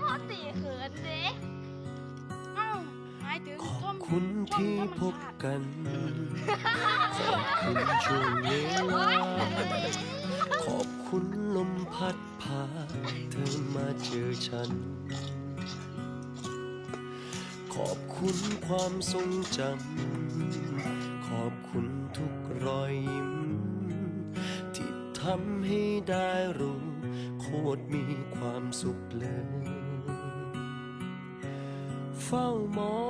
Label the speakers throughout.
Speaker 1: พอตีเขินเด้
Speaker 2: เอ้าหมายถึง
Speaker 3: ขอบ
Speaker 2: ชม
Speaker 3: คุณที่พบกันขอบคุณช่วงเวลาขอบคุณลมพัดพาเธอมาเจอฉัน ขอบคุณความทรงจำ ขอบคุณทุกรอยยิ้ม ที่ทำให้ได้รู้ โคตรมีความสุขเลย เฝ้ามอ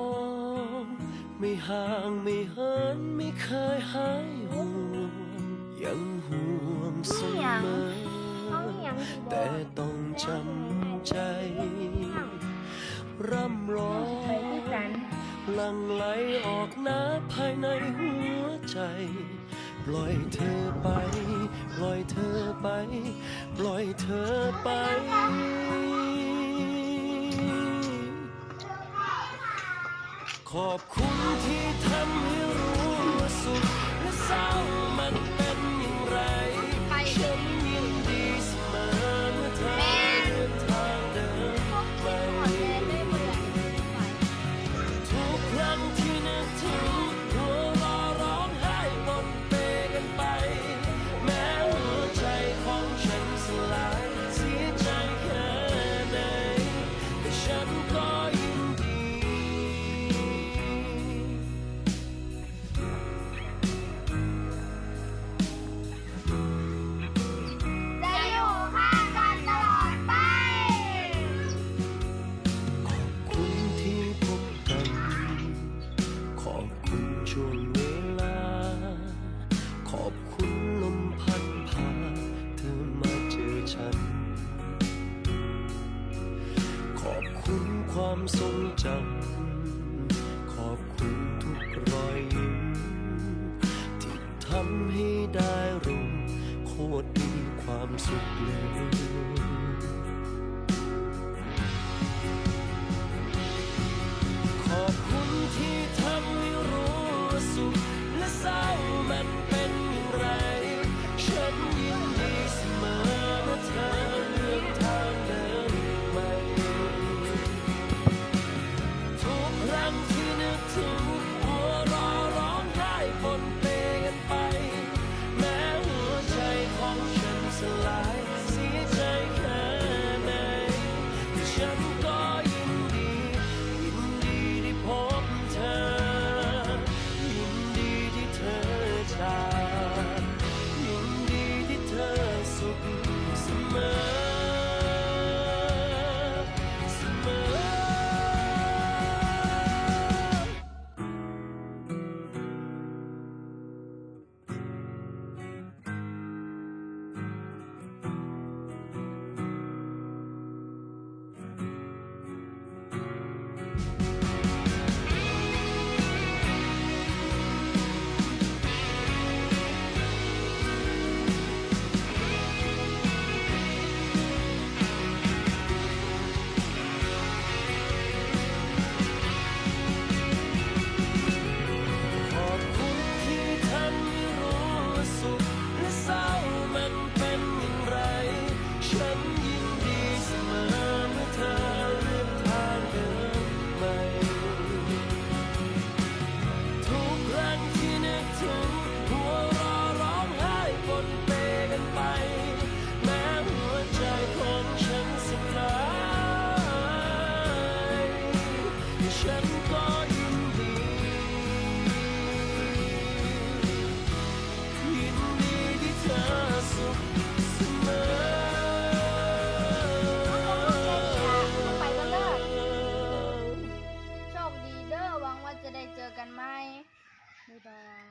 Speaker 3: ง ไม่ห่างไม่เหินไม่เคยหายห่วงยังห่วงเสมอแต่ต้องจำใจ ร่ำร้อ
Speaker 1: ไปที่กัน
Speaker 3: หลังไหลออกน้ำภายในหัวใจ ปล่อยเธอไป ปล่อยเธอไป ปล่อยเธอไป ขอบคุณที่ทำให้รู้ว่าสุขและเศร้ามัน ทรงจำขอบคุณทุกรอยยิ้มที่ทำให้ได้รู้โคตรมีความสุขเลย ฉั ฉันก็ยินดียินดีที่เธอสุขเสมอ ไปกันเด้อโชคดีเด้อหวังว่าจะได้เจอกันไหมบ๊ายบาย